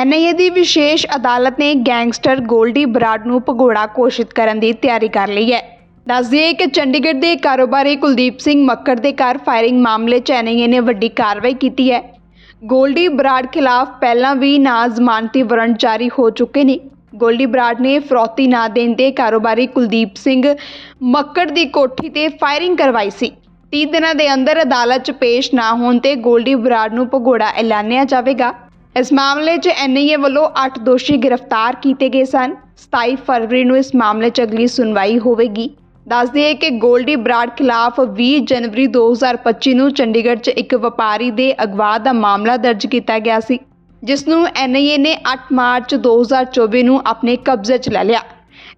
NIA ਦੀ ਵਿਸ਼ੇਸ਼ ਅਦਾਲਤ ਨੇ ਗੈਂਗਸਟਰ ਗੋਲਡੀ ਬਰਾਡ ਨੂੰ ਭਗੌੜਾ ਘੋਸ਼ਿਤ ਕਰਨ ਦੀ ਤਿਆਰੀ ਕਰ ਲਈ ਹੈ। ਦੱਸ ਦਈਏ ਕਿ ਚੰਡੀਗੜ੍ਹ ਦੇ ਕਾਰੋਬਾਰੀ ਕੁਲਦੀਪ ਸਿੰਘ ਮੱਕੜ ਦੇ ਘਰ ਫਾਇਰਿੰਗ ਮਾਮਲੇ 'ਚ ਐਨਆਈਏ ਨੇ ਵੱਡੀ ਕਾਰਵਾਈ ਕੀਤੀ ਹੈ। ਗੋਲਡੀ ਬਰਾਡ ਖਿਲਾਫ ਪਹਿਲਾਂ ਵੀ ਨਾ ਜ਼ਮਾਨਤੀ ਵਾਰੰਟ ਜਾਰੀ ਹੋ ਚੁੱਕੇ ਨੇ। ਗੋਲਡੀ ਬਰਾਡ ਨੇ ਫਰੋਤੀ ਨਾ ਦੇਣ ਤੇ ਕਾਰੋਬਾਰੀ ਕੁਲਦੀਪ ਸਿੰਘ ਮੱਕੜ ਦੀ ਕੋਠੀ ਤੇ ਫਾਇਰਿੰਗ ਕਰਵਾਈ ਸੀ। 30 ਦਿਨਾਂ ਦੇ ਅੰਦਰ ਅਦਾਲਤ 'ਚ ਪੇਸ਼ ਨਾ ਹੋਣ ਤੇ ਗੋਲਡੀ ਬਰਾਡ ਨੂੰ ਭਗੌੜਾ ਐਲਾਨਿਆ ਜਾਵੇਗਾ। ਇਸ ਮਾਮਲੇ 'ਚ ਐਨਆਈਏ ਵੱਲੋਂ 8 ਦੋਸ਼ੀ ਗ੍ਰਿਫਤਾਰ ਕੀਤੇ ਗਏ ਸਨ। 27 ਫਰਵਰੀ ਨੂੰ ਇਸ ਮਾਮਲੇ 'ਚ ਅਗਲੀ ਸੁਣਵਾਈ ਹੋਵੇਗੀ। ਦੱਸ ਦਈਏ ਕਿ ਗੋਲਡੀ ਬਰਾਡ ਖਿਲਾਫ 20 ਜਨਵਰੀ 2025 ਨੂੰ ਚੰਡੀਗੜ੍ਹ 'ਚ ਇੱਕ ਵਪਾਰੀ ਦੇ ਅਗਵਾ ਦਾ ਮਾਮਲਾ ਦਰਜ ਕੀਤਾ ਗਿਆ ਸੀ, ਜਿਸ ਨੂੰ ਐਨਆਈਏ ਨੇ 8 ਮਾਰਚ 2024 ਨੂੰ ਆਪਣੇ ਕਬਜ਼ੇ 'ਚ ਲੈ ਲਿਆ।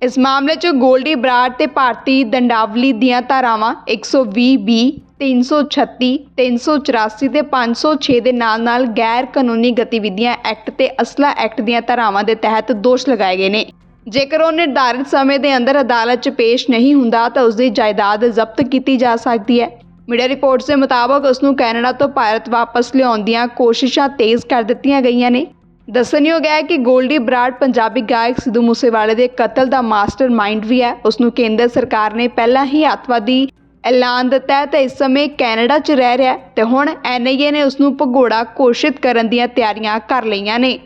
ਇਸ ਮਾਮਲੇ 'ਚ ਗੋਲਡੀ ਬਰਾਡ ਤੇ ਭਾਰਤੀ ਦੰਡਾਵਲੀ ਦੀਆਂ ਧਾਰਾਵਾਂ 120 ਬੀ 336 384 ਤੇ 506 ਦੇ ਨਾਲ-ਨਾਲ ਗੈਰ ਕਾਨੂੰਨੀ ਗਤੀਵਿਧੀਆਂ ਐਕਟ ਤੇ ਅਸਲਾ ਐਕਟ ਦੀਆਂ ਧਾਰਾਵਾਂ ਦੇ ਤਹਿਤ ਦੋਸ਼ ਲਗਾਏ ਗਏ ਨੇ। ਜੇਕਰ ਉਹ ਨਿਰਧਾਰਿਤ ਸਮੇਂ ਦੇ ਅੰਦਰ ਅਦਾਲਤ 'ਚ ਪੇਸ਼ ਨਹੀਂ ਹੁੰਦਾ ਤਾਂ ਉਸ ਦੀ ਜਾਇਦਾਦ ਜ਼ਬਤ ਕੀਤੀ ਜਾ ਸਕਦੀ ਹੈ। ਮੀਡੀਆ ਰਿਪੋਰਟਸ ਦੇ ਮੁਤਾਬਕ ਉਸ ਨੂੰ ਕੈਨੇਡਾ ਤੋਂ ਭਾਰਤ ਵਾਪਸ ਲਿਆਉਣ ਦੀਆਂ ਕੋਸ਼ਿਸ਼ਾਂ ਤੇਜ਼ ਕਰ ਦਿੱਤੀਆਂ ਗਈਆਂ ਨੇ। ਦੱਸਣਯੋਗ ਹੈ ਕਿ ਗੋਲਡੀ ਬਰਾਡ ਪੰਜਾਬੀ ਗਾਇਕ ਸਿੱਧੂ ਮੂਸੇਵਾਲੇ ਦੇ ਕਤਲ ਦਾ ਮਾਸਟਰਮਾਈਂਡ ਵੀ ਹੈ। ਉਸ ਨੂੰ ਕੇਂਦਰ ਸਰਕਾਰ ਨੇ ਪਹਿਲਾਂ ਹੀ ਅੱਤਵਾਦੀ ਐਲਾਨ ਦਿੱਤਾ ਹੈ ਤੇ ਇਸ ਸਮੇਂ ਕੈਨੇਡਾ 'ਚ ਰਹਿ ਰਿਹਾ ਹੈ ਤੇ ਹੁਣ ਐਨਆਈਏ ਨੇ ਉਸ ਨੂੰ ਭਗੌੜਾ ਘੋਸ਼ਿਤ ਕਰਨ ਦੀਆਂ ਤਿਆਰੀਆਂ ਕਰ ਲਈਆਂ ਨੇ।